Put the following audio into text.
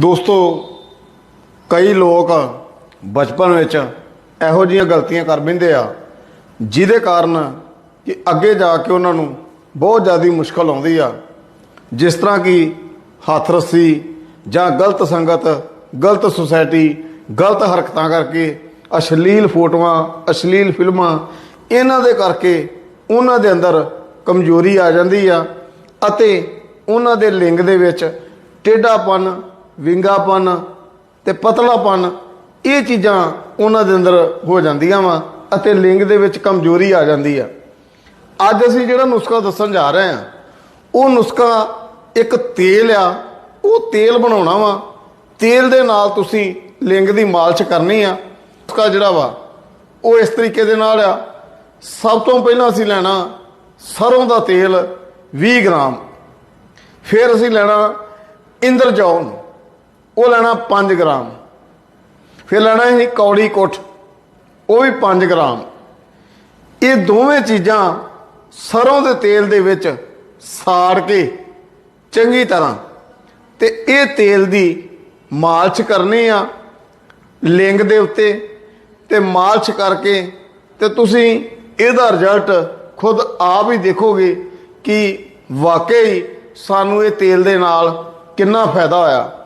ਦੋਸਤੋ, ਕਈ ਲੋਕ ਬਚਪਨ ਵਿੱਚ ਇਹੋ ਜਿਹੀਆਂ ਗਲਤੀਆਂ ਕਰ ਬੈਂਦੇ ਆ, ਜਿਹਦੇ ਕਾਰਨ ਕਿ ਅੱਗੇ ਜਾ ਕੇ ਉਹਨਾਂ ਨੂੰ ਬਹੁਤ ਜ਼ਿਆਦਾ ਮੁਸ਼ਕਲ ਆਉਂਦੀ ਆ। ਜਿਸ ਤਰ੍ਹਾਂ ਕਿ ਹੱਥ ਰੱਸੀ ਜਾਂ ਗਲਤ ਸੰਗਤ, ਗਲਤ ਸੁਸਾਇਟੀ, ਗਲਤ ਹਰਕਤਾਂ ਕਰਕੇ ਅਸ਼ਲੀਲ ਫੋਟੋਆਂ, ਅਸ਼ਲੀਲ ਫਿਲਮਾਂ, ਇਹਨਾਂ ਦੇ ਕਰਕੇ ਉਹਨਾਂ ਦੇ ਅੰਦਰ ਕਮਜ਼ੋਰੀ ਆ ਜਾਂਦੀ ਆ ਅਤੇ ਉਹਨਾਂ ਦੇ ਲਿੰਗ ਦੇ ਵਿੱਚ ਟੇਢਾਪਨ ਵਿੰਗਾਪਨ ਤੇ ਪਤਲਾਪਨ, ਇਹ ਚੀਜ਼ਾਂ ਉਹਨਾਂ ਦੇ ਅੰਦਰ ਹੋ ਜਾਂਦੀਆਂ ਵਾ ਅਤੇ ਲਿੰਗ ਦੇ ਵਿੱਚ ਕਮਜ਼ੋਰੀ ਆ ਜਾਂਦੀ ਆ। ਅੱਜ ਅਸੀਂ ਜਿਹੜਾ ਨੁਸਖਾ ਦੱਸਣ ਜਾ ਰਹੇ ਹਾਂ, ਉਹ ਨੁਸਖਾ ਇੱਕ ਤੇਲ ਆ, ਉਹ ਤੇਲ ਬਣਾਉਣਾ ਵਾ। ਤੇਲ ਦੇ ਨਾਲ ਤੁਸੀਂ ਲਿੰਗ ਦੀ ਮਾਲਿਸ਼ ਕਰਨੀ ਆ। ਨੁਸਖਾ ਜਿਹੜਾ ਵਾ, ਉਹ ਇਸ ਤਰੀਕੇ ਦੇ ਨਾਲ ਆ। ਸਭ ਤੋਂ ਪਹਿਲਾਂ ਅਸੀਂ ਲੈਣਾ ਸਰੋਂ ਦਾ ਤੇਲ 20 ਗ੍ਰਾਮ। ਫਿਰ ਅਸੀਂ ਲੈਣਾ ਇੰਦਰਜੌਨ। ਉਹ ਲੈਣਾ 5 ਗ੍ਰਾਮ। ਫਿਰ ਲੈਣਾ ਹੈ ਕੌੜੀ ਕੁੱਠ ਉਹ ਵੀ 5 ਗ੍ਰਾਮ। ਇਹ ਦੋਵੇਂ ਚੀਜ਼ਾਂ ਸਰੋਂ ਦੇ ਤੇਲ ਦੇ ਵਿੱਚ ਸਾੜ ਕੇ ਚੰਗੀ ਤਰ੍ਹਾਂ ਤੇ ਇਹ ਤੇਲ ਦੀ ਮਾਲਸ਼ ਕਰਨੀ ਆ ਲਿੰਗ ਦੇ ਉੱਤੇ ਤੇ ਮਾਲਸ਼ ਕਰਕੇ ਤੇ ਤੁਸੀਂ ਇਹਦਾ ਰਿਜ਼ਲਟ ਖੁਦ ਆਪ ਹੀ ਦੇਖੋਗੇ ਕਿ ਵਾਕਈ ਸਾਨੂੰ ਇਹ ਤੇਲ ਦੇ ਨਾਲ ਕਿੰਨਾ ਫਾਇਦਾ ਹੋਇਆ।